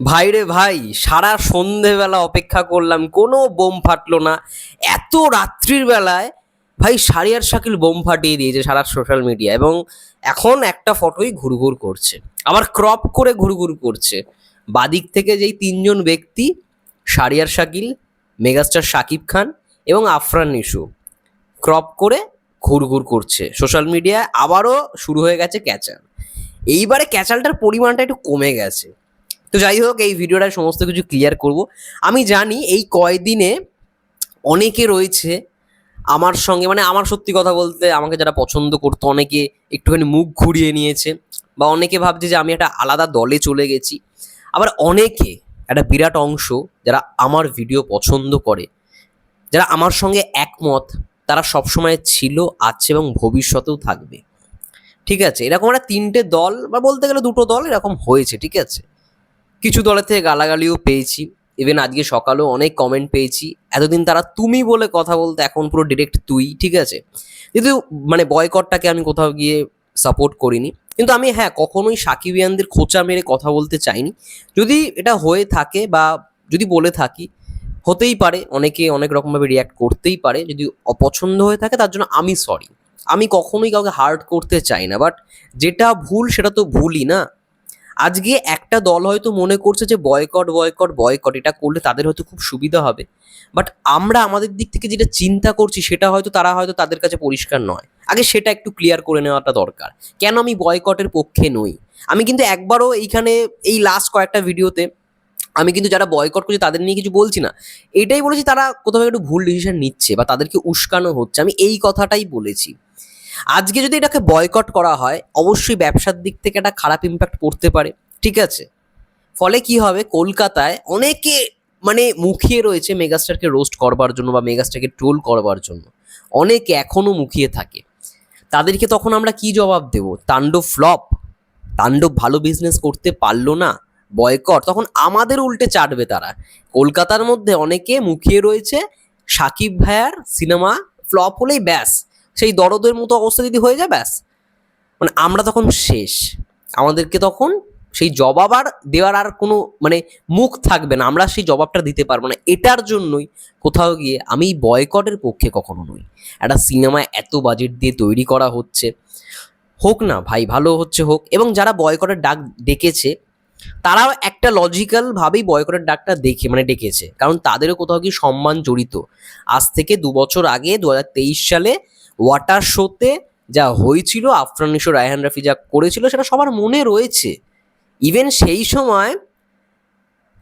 ভাইরে ভাই, সারা সন্ধেবেলা অপেক্ষা করলাম, কোনো বোম ফাটলো না। এত রাত্রির বেলায়, ভাই সারিয়ার শাকিল বোম ফাটিয়ে দিয়েছে সারা সোশ্যাল মিডিয়া এবং এখন একটা ফটোই ঘুরঘুর করছে। আবার ক্রপ করে ঘুরঘুর করছে। বাদিক থেকে যেই তিনজন ব্যক্তি সারিয়ার শাকিল, মেগাস্টার শাকিব খান এবং আফরান নিশু, ক্রপ করে ঘুরঘুর করছে। সোশ্যাল মিডিয়ায় আবারও শুরু হয়ে গেছে ক্যাচাল। এইবারে ক্যাচালটার পরিমাণটা একটু কমে গেছে। তো যাই হোক, এই ভিডিওটায় সমস্ত কিছু ক্লিয়ার করব। আমি জানি এই কয়দিনে অনেকে রয়েছে আমার সঙ্গে মানে আমার সত্যি কথা বলতে আমাকে যারা পছন্দ করতো, অনেকে একটুখানি মুখ ঘুরিয়ে নিয়েছে বা অনেকে ভাবছে যে আমি একটা আলাদা দলে চলে গেছি। আবার অনেকে, একটা বিরাট অংশ যারা আমার ভিডিও পছন্দ করে, যারা আমার সঙ্গে একমত, তারা সবসময় ছিল, আছে এবং ভবিষ্যতেও থাকবে। ঠিক আছে? এরকম একটা তিনটে দল বা বলতে গেলে দুটো দল এরকম হয়েছে, ঠিক আছে? কিছু দলের থেকে গালাগালিও পেয়েছি। ইভেন আজকে সকালেও অনেক কমেন্ট পেয়েছি। এতদিন তারা তুমি বলে কথা বলতে এখন পুরো ডিরেক্ট তুই, ঠিক আছে? কিন্তু মানে বয়কটটাকে আমি কোথাও গিয়ে সাপোর্ট করিনি। কিন্তু আমি হ্যাঁ কখনোই সাকিবিয়ানদের খোঁচা মেরে কথা বলতে চাইনি। যদি এটা হয়ে থাকে বা যদি বলে থাকি, হতেই পারে। অনেকে অনেক রকমভাবে রিয়াক্ট করতেই পারে। যদি অপছন্দ হয়ে থাকে, তার জন্য আমি সরি আমি কখনোই কাউকে হার্ট করতে চাই না। বাট যেটা ভুল, সেটা তো ভুলই না। আজকে একটা দল হয়তো মনে করছে যে বয়কট বয়কট বয়কট এটা করলে তাদের হয়তো খুব সুবিধা হবে। বাট আমরা আমাদের দিক থেকে যেটা চিন্তা করছি, সেটা হয়তো তারা হয়তো তাদের কাছে পরিষ্কার নয়। আগে সেটা একটু ক্লিয়ার করে নেওয়াটা দরকার। কেন আমি বয়কটের পক্ষে নই? আমি কিন্তু একবারও এইখানে, এই লাস্ট কয়েকটা ভিডিওতে আমি কিন্তু যারা বয়কট করছে, তাদের নিয়ে কিছু বলছি না। এটাই বলেছি, তারা কোথাও একটু ভুল ডিসিশন নিচ্ছে বা তাদেরকে উস্কানো হচ্ছে। আমি এই কথাটাই বলেছি। আজকে যদি এটাকে বয়কট করা হয়, অবশ্যই ব্যবসার দিক থেকে একটা খারাপ ইম্প্যাক্ট পড়তে পারে, ঠিক আছে? ফলে কি হবে? কলকাতায় অনেকে মানে মুখিয়ে রয়েছে মেগাস্টারকে রোস্ট করবার জন্য বা মেগাস্টারকে ট্রোল করবার জন্য। অনেকে এখনও মুখিয়ে থাকে। তাদেরকে তখন আমরা কি জবাব দেব? তাণ্ডব ফ্লপ তাণ্ডব ভালো বিজনেস করতে পারল না? বয়কট তখন আমাদের উল্টে চাটবে তারা। কলকাতার মধ্যে অনেকে মুখিয়ে রয়েছে, সাকিব ভাইয়ার সিনেমা ফ্লপ হলেই ব্যাস। সেই দরদের মতো অবস্থা যদি হয়ে যায়, ব্যাস। মানে আমরা তখন শেষ। আমাদেরকে তখন সেই জবাব আর দেওয়ার আর কোনো মানে মুখ থাকবে না। আমরা সেই জবাবটা দিতে পারব না। এটার জন্যই কোথাও গিয়ে আমি বয়কটের পক্ষে কখনো নই। একটা সিনেমা এত বাজেট দিয়ে তৈরি করা হচ্ছে। হোক না, ভাই, ভালো হচ্ছে হোক। এবং যারা বয়কটের ডাক ডেকেছে, তারাও একটা লজিক্যাল ভাবেই বয়কটের ডাকটা দেখে মানে ডেকেছে। কারণ তাদেরও কোথাও কি সম্মান জড়িত। আজ থেকে দু বছর আগে, দু হাজার তেইশ সালে ওয়াটার শোতে যা হয়েছিল, আফরান নিশো, রায়হান রাফি যা করেছিল, সেটা সবার মনে রয়েছে। ইভেন সেই সময়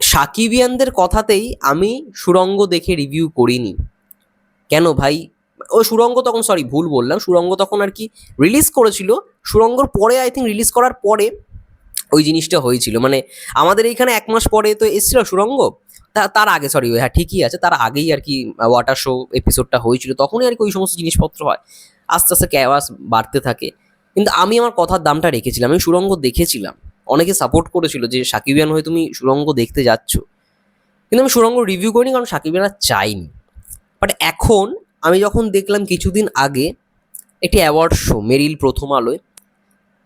সাকিবিয়ানদের কথাতেই আমি সুরঙ্গ দেখে রিভিউ করিনি। কেন ভাই? ও সুরঙ্গ তখন সরি ভুল বললাম, সুরঙ্গ তখন আর কি রিলিজ করেছিল। সুরঙ্গর পরে আই থিঙ্ক রিলিজ করার পরে ওই জিনিসটা হয়েছিল। মানে আমাদের এইখানে এক মাস পরে তো এসেছিল সুরঙ্গ? তার আগে সরি হ্যাঁ ঠিকই আছে, তার আগেই আর কি ওয়াটার শো এপিসোডটা হয়েছিল, তখনই আর কি ওই সমস্ত জিনিসপত্র হয়। আস্তে আস্তে ক্যাওয়াস বাড়তে থাকে। কিন্তু আমি আমার কথার দামটা রেখেছিলাম, আমি সুরঙ্গ দেখেছিলাম। অনেকে সাপোর্ট করেছিল যে সাকিবিয়ান হয়ে তুমি সুরঙ্গ দেখতে যাচ্ছ। কিন্তু আমি সুরঙ্গ রিভিউ করিনি, কারণ সাকিবিয়ানরা চাইনি। বাট এখন আমি যখন দেখলাম কিছুদিন আগে, একটি অ্যাওয়ার্ড শো মেরিল প্রথম আলোয়,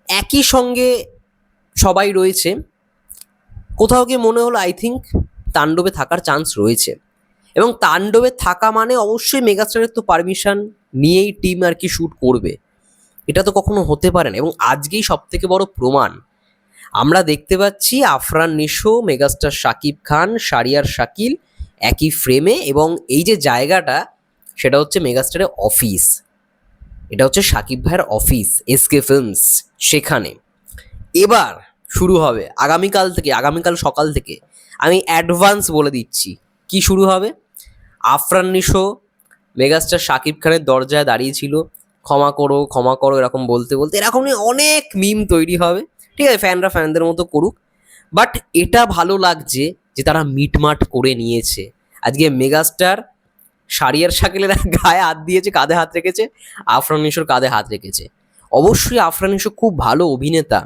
একই সঙ্গে সবাই রয়েছে। কোথাও গিয়ে মনে হলো আই থিঙ্ক তাণ্ডবে থাকার চান্স রয়েছে। এবং তাণ্ডবে থাকা মানে অবশ্যই মেগাস্টারের তো পারমিশন নিয়েই টিম আর কি শ্যুট করবে। এটা তো কখনো হতে পারে না। এবং আজকেই সব থেকে বড় প্রমাণ, আমরা দেখতে পাচ্ছি আফরান নিশো, মেগাস্টার শাকিব খান শারিয়ার শাকিল একই ফ্রেমে এবং এই যে জায়গাটা, সেটা হচ্ছে মেগাস্টারের অফিস এটা হচ্ছে শাকিব ভাইয়ের অফিস এসকে ফিল্মস সেখানে। এবার শুরু হবে আগামীকাল থেকে, আগামীকাল সকাল থেকে আমি অ্যাডভান্স বলে দিচ্ছি। কি শুরু হবে? আফরান নিশো, মেগাস্টার শাকিব খানের দরজায় দাঁড়িয়েছিল। ক্ষমা করো ক্ষমা করো, এরকম বলতে বলতে। এরকম অনেক মিম তৈরি হবে। ঠিক আছে ফ্যানরা ফ্যানদের মতো করুক। বাট এটা ভালো লাগছে যে তারা মিটমাট করে নিয়েছে। আজকে মেগাস্টার সারিয়ার শাকিলের গায়ে হাত দিয়েছে, কাঁধে হাত রেখেছে, আফরান নিশোর কাঁধে হাত রেখেছে। অবশ্যই আফরান নিশো খুব ভালো অভিনেতা।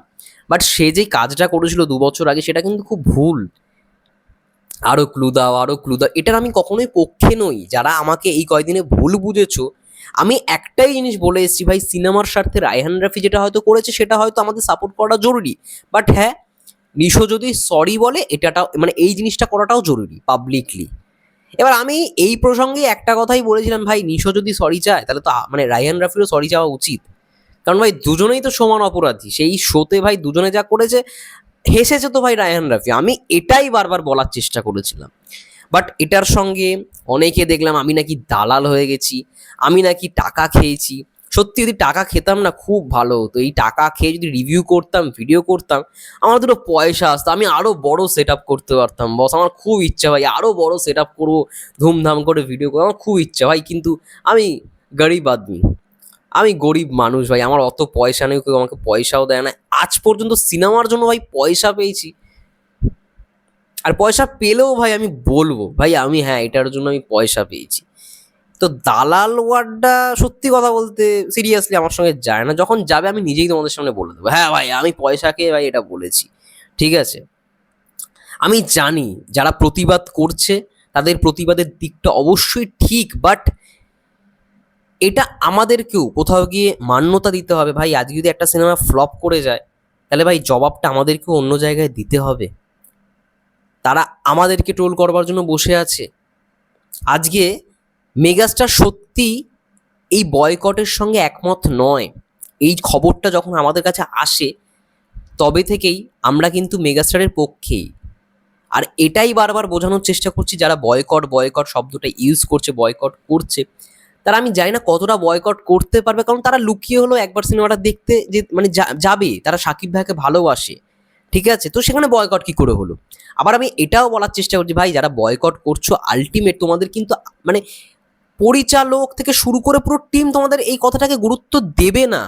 বাট সে যে কাজটা করেছিল দু বছর আগে, সেটা কিন্তু খুব ভুল। আরও ক্লু দাও আরও ক্লু দাও। এটার আমি কখনোই পক্ষে নই। যারা আমাকে এই কয়দিনে ভুল বুঝেছ, আমি একটাই জিনিস বলে এসেছি, ভাই, সিনেমার স্বার্থে রায়হান রাফি যেটা হয়তো করেছে, সেটা হয়তো আমাদের সাপোর্ট করা জরুরি। বাট হ্যাঁ নিশো যদি সরি বলে এটাটাও মানে এই জিনিসটা করাটাও জরুরি পাবলিকলি এবার আমি এই প্রসঙ্গে একটা কথাই বলেছিলাম, ভাই, নিশো যদি সরি চায়, তাহলে তো মানে রায়ান রাফিরও সরি চাওয়া উচিত। কারণ, ভাই, দুজনেই তো সমান অপরাধী। সেই শোতে ভাই, দুজনে যা করেছে হেসেছে তো ভাই রায়হান রাফি। আমি এটাই বারবার বলার চেষ্টা করেছিলাম। বাট এটার সঙ্গে অনেকে দেখলাম আমি নাকি দালাল হয়ে গেছি, আমি নাকি টাকা খেয়েছি। সত্যি যদি টাকা খেতাম না, খুব ভালো হতো। এই টাকা খেয়ে যদি রিভিউ করতাম ভিডিও করতাম, আমার দুটো পয়সা আসতো। আমি আরও বড় সেট আপ করতে পারতাম বস আমার খুব ইচ্ছা ভাই আরও বড় সেট আপ করব, ধুমধাম করে ভিডিও করব। আমার খুব ইচ্ছা ভাই, কিন্তু আমি গরিব আদমি। আমি গরিব মানুষ ভাই, আমার অত পয়সা নেই, কেউ আমাকে পয়সাও দেয় না। আজ পর্যন্ত সিনেমার জন্য ভাই পয়সা পেয়েছি। আর পয়সা পেলেও ভাই আমি বলব, ভাই আমি হ্যাঁ এটার জন্য আমি পয়সা পেয়েছি। তো দালাল ওয়ার্ডটা সত্যি কথা বলতে সিরিয়াসলি আমার সঙ্গে যায় না। যখন যাবে আমি নিজেই তোমাদের সামনে বলে দেবো হ্যাঁ ভাই, আমি পয়সাকে ভাই এটা বলেছি, ঠিক আছে? আমি জানি যারা প্রতিবাদ করছে, তাদের প্রতিবাদের দিকটা অবশ্যই ঠিক বাট এটা আমাদেরকেও কোথাও গিয়ে মান্যতা দিতে হবে। ভাই, আজকে যদি একটা সিনেমা ফ্লপ করে যায়, তাহলে ভাই জবাবটা আমাদেরকেও অন্য জায়গায় দিতে হবে। তারা আমাদেরকে ট্রোল করবার জন্য বসে আছে। আজকে মেগাস্টার সত্যি এই বয়কটের সঙ্গে একমত নয়। এই খবরটা যখন আমাদের কাছে আসে, তবে থেকেই আমরা কিন্তু মেগাস্টারের পক্ষেই। আর এটাই বারবার বোঝানোর চেষ্টা করছি, যারা বয়কট বয়কট শব্দটা ইউজ করছে বয়কট করছে তারা আমি জানি না কতটা বয়কট করতে পারবে, কারণ তারা লুকিয়ে হলো একবার সিনেমাটা দেখতে যে মানে যাবে, তারা সাকিব ভাইকে ভালোবাসে, ঠিক আছে? তো সেখানে বয়কট কি করে হলো? আবার আমি এটাও বলার চেষ্টা করছি, ভাই, যারা বয়কট করছ আলটিমেট তোমাদের কিন্তু মানে পরিচালক থেকে শুরু করে পুরো টিম তোমাদের এই কথাটাকে গুরুত্ব দেবে না।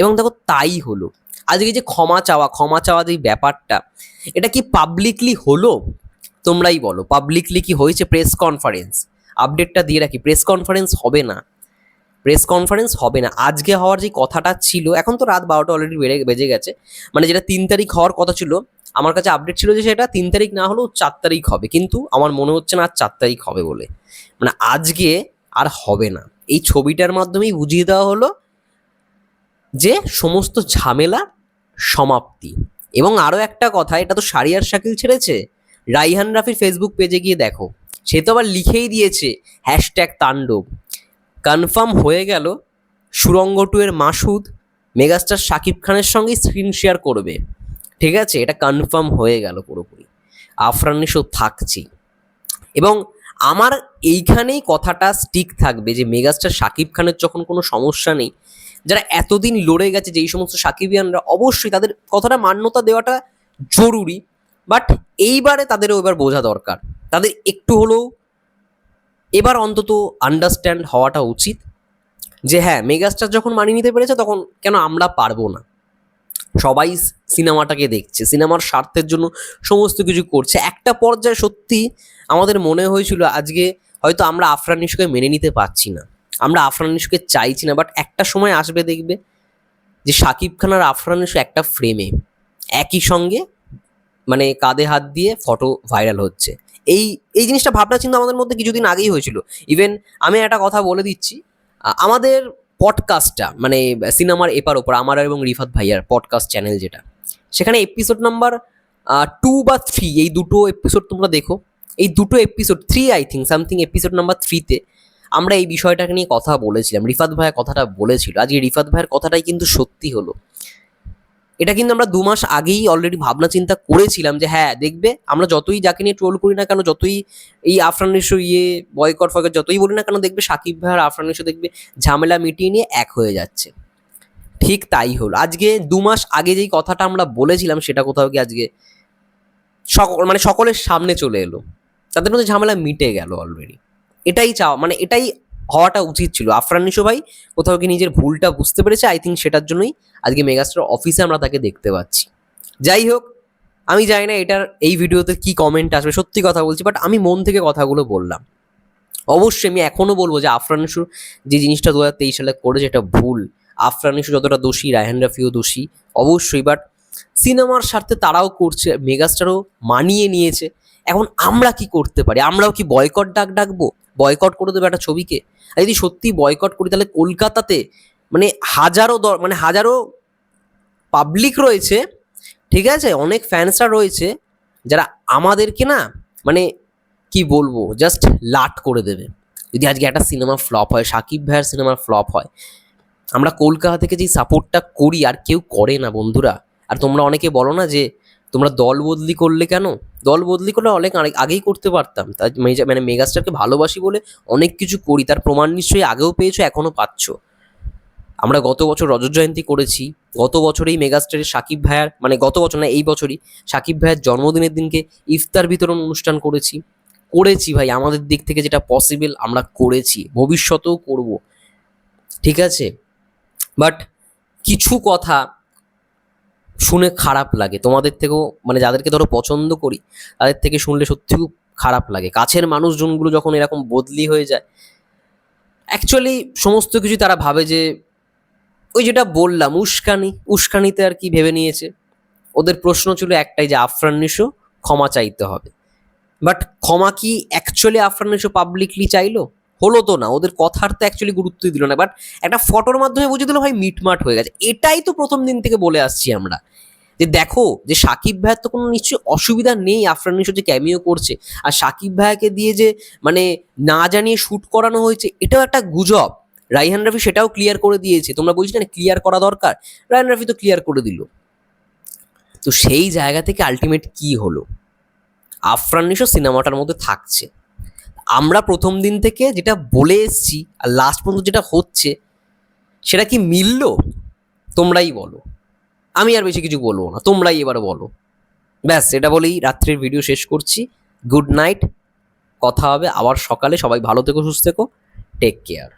এবং দেখো তাই হলো। আজকে যে ক্ষমা চাওয়া ক্ষমা চাওয়া যে ব্যাপারটা, এটা কি পাবলিকলি হলো? তোমরাই বলো পাবলিকলি কি হয়েছে প্রেস কনফারেন্স আপডেটটা দিয়ে রাখি। প্রেস কনফারেন্স হবে না। প্রেস কনফারেন্স হবে না। আজকে হওয়ার যে কথাটা ছিল, এখন তো রাত বারোটা অলরেডি বেড়ে, বেজে গেছে। মানে যেটা তিন তারিখ হওয়ার কথা ছিল, আমার কাছে আপডেট ছিল যে সেটা তিন তারিখ না হলেও চার তারিখ হবে। কিন্তু আমার মনে হচ্ছে না আর চার তারিখ হবে বলে। মানে আজকে আর হবে না। এই ছবিটার মাধ্যমেই বুঝিয়ে দেওয়া হলো যে সমস্ত ঝামেলা সমাপ্তি। এবং আরও একটা কথা, এটা তো সারিয়ার শাকিল ছেড়েছে। রাইহান রাফির ফেসবুক পেজে গিয়ে দেখো। সে তো আবার লিখেই দিয়েছে হ্যাশট্যাগ তাণ্ডব। কনফার্ম হয়ে গেল সুরঙ্গ টু এর মাসুদ মেগাস্টার শাকিব খানের সঙ্গেই স্ক্রিন শেয়ার করবে। ঠিক আছে? এটা কনফার্ম হয়ে গেল পুরোপুরি। আফরান নিশো থাকছি এবং আমার এইখানেই কথাটা স্টিক থাকবে যে মেগাস্টার শাকিব খানের যখন কোনো সমস্যা নেই, যারা এতদিন লড়ে গেছে যেই সমস্ত সাকিবিয়ানরা, অবশ্যই তাদের কথাটা মান্যতা দেওয়াটা জরুরি। বাট এইবারে তাদেরও এবার বোঝা দরকার। তাদের একটু হলেও এবার অন্তত আন্ডারস্ট্যান্ড হওয়াটা উচিত যে হ্যাঁ মেগাস্টার যখন মানিয়ে নিতে পেরেছে তখন কেন আমরা পারব না? সবাই সিনেমাটাকে দেখছে, সিনেমার স্বার্থের জন্য সমস্ত কিছু করছে। একটা পর্যায়ে সত্যি আমাদের মনে হয়েছিল আজকে হয়তো আমরা আফরান মেনে নিতে পারছি না। আমরা আফরান চাইছি না বাট একটা সময় আসবে দেখবে যে শাকিব খান আর আফরান একটা ফ্রেমে একই সঙ্গে মানে কাঁধে হাত দিয়ে ফটো ভাইরাল হচ্ছে। এই এই জিনিসটা ভাবনা চিন্তা আমাদের মধ্যে কিছুদিন আগেই হয়েছিল। ইভেন আমি একটা কথা বলে দিচ্ছি আমাদের পডকাস্টটা মানে সিনেমার এপার ওপর, আমার এবং রিফাত ভাইয়ার পডকাস্ট চ্যানেল যেটা, সেখানে এপিসোড নাম্বার টু বা থ্রি এই দুটো এপিসোড তোমরা দেখো। এই দুটো episode three I think something episode number থ্রিতে আমরা এই বিষয়টাকে নিয়ে কথা বলেছিলাম। রিফাত ভাইয়ের কথাটা বলেছিল। আজকে রিফাত ভাইয়ের কথাটাই কিন্তু সত্যি হলো। এটা কিন্তু আমরা দু মাস আগেই অলরেডি ভাবনা চিন্তা করেছিলাম যে হ্যাঁ দেখবে আমরা যতই যাকে নিয়ে ট্রোল করি না কেন, যতই এই আফরান নিশো ইয়ে বয়কট ফয়কট যতই বলি না কেন, দেখবে সাকিব ভাই আর আফরান নিশো দেখবে ঝামেলা মিটিয়ে নিয়ে এক হয়ে যাচ্ছে। ঠিক তাই হলো। আজকে দু মাস আগে যেই কথাটা আমরা বলেছিলাম সেটা কোথাও কি আজকে সকল মানে সকলের সামনে চলে এলো। তাদের মধ্যে ঝামেলা মিটে গেল অলরেডি এটাই চাওয়া মানে এটাই হওয়াটা উচিত ছিল। আফরান নিশো ভাই কোথাও কি নিজের ভুলটা বুঝতে পেরেছে আই থিঙ্ক সেটার জন্যই আজকে মেগাস্টার অফিসে আমরা তাকে দেখতে পাচ্ছি। যাই হোক, আমি জানি না এটার এই ভিডিওতে কি কমেন্ট আসবে, সত্যি কথা বলছি বাট আমি মন থেকে কথাগুলো বললাম। অবশ্যই আমি এখনও বলব যে আফরান যে জিনিসটা দু হাজার তেইশ সালে করেছে এটা ভুল। আফরান নিশু যতটা দোষী, রায়হান রাফিও দোষী, অবশ্যই বাট সিনেমার স্বার্থে তারাও করছে, মেগাস্টারও মানিয়ে নিয়েছে। এখন আমরা কি করতে পারি? আমরাও কি বয়কট ডাক ডাকবো? বয়কট করে দেবে একটা ছবিকে। আর যদি সত্যি বয়কট করি, তাহলে কলকাতাতে মানে হাজারো দ- মানে হাজারো পাবলিক রয়েছে, ঠিক আছে? অনেক ফ্যান্সরা রয়েছে, যারা আমাদেরকে না মানে কি বলব জাস্ট লাট করে দেবে। যদি আজকে একটা সিনেমা ফ্লপ হয়, সাকিব ভাইয়ের সিনেমা ফ্লপ হয়, আমরা কলকাতা থেকে যেই সাপোর্টটা করি, আর কেউ করে না বন্ধুরা। আর তোমরা অনেকে বলো না যে তোমরা দল বদলি করলে কেন? দল বদলি করলে অনেক আগে- আগেই করতে পারতাম। তার মানে মেগাস্টারকে ভালোবাসি বলে অনেক কিছু করি, তার প্রমাণ নিশ্চয়ই আগেও পেয়েছ, এখনও পাচ্ছ। আমরা গত বছর রজত জয়ন্তী করেছি, গত বছরেই মেগাস্টারের সাকিব ভাইয়ার মানে গত বছর না, এই বছরই সাকিব ভাইয়ের জন্মদিনের দিনকে ইফতার বিতরণ অনুষ্ঠান করেছি। করেছি ভাই, আমাদের দিক থেকে যেটা পসিবল আমরা করেছি, ভবিষ্যতেও করব। ঠিক আছে? বাট কিছু কথা শুনে খারাপ লাগে। তোমাদের থেকেও মানে যাদেরকে ধরো পছন্দ করি, তাদের থেকে শুনলে সত্যি খুব খারাপ লাগে। কাছের মানুষজনগুলো যখন এরকম বদলি হয়ে যায় অ্যাকচুয়ালি সমস্ত কিছু তারা ভাবে যে, ওই যেটা বললাম, উস্কানি, উস্কানিতে আর কি ভেবে নিয়েছে। ওদের প্রশ্ন ছিল একটাই যে, আফরান ক্ষমা চাইতে হবে। বাট ক্ষমা কি অ্যাকচুয়ালি আফরান পাবলিকলি চাইলো? হলো তো না, ওদের কথার তো অ্যাকচুয়ালি গুরুত্বই দিল না বাট একটা ফটোর মাধ্যমে বুঝে দিল, ভাই, মিটমাট হয়ে গেছে। এটাই তো প্রথম দিন থেকে বলে আসছি আমরা। যে দেখো, যে সাকিব ভাইয়ের তো কোনো নিশ্চয়ই অসুবিধা নেই, আফরান যে ক্যামিও করছে, আর সাকিব ভাইয়াকে দিয়ে যে মানে না জানিয়ে শ্যুট করানো হয়েছে, এটাও একটা গুজব। রাইহান রাফি সেটাও ক্লিয়ার করে দিয়েছে। তোমরা বলছি না ক্লিয়ার করা দরকার? রায়হান রাফি তো ক্লিয়ার করে দিল। তো সেই জায়গা থেকে আলটিমেট কি হলো? আফরান নিশো সিনেমাটার মধ্যে থাকছে। আমরা প্রথম দিন থেকে যেটা বলে এসছি আর লাস্ট পর্যন্ত যেটা হচ্ছে, সেটা কি মিলল? তোমরাই বলো। আমি আর বেশি কিছু বলব না, তোমরাই এবার বলো। ব্যাস, এটা বলেই রাত্রের ভিডিও শেষ করছি। গুড নাইট কথা হবে আবার সকালে। সবাই ভালো থেকো, সুস্থ থেকো। Take care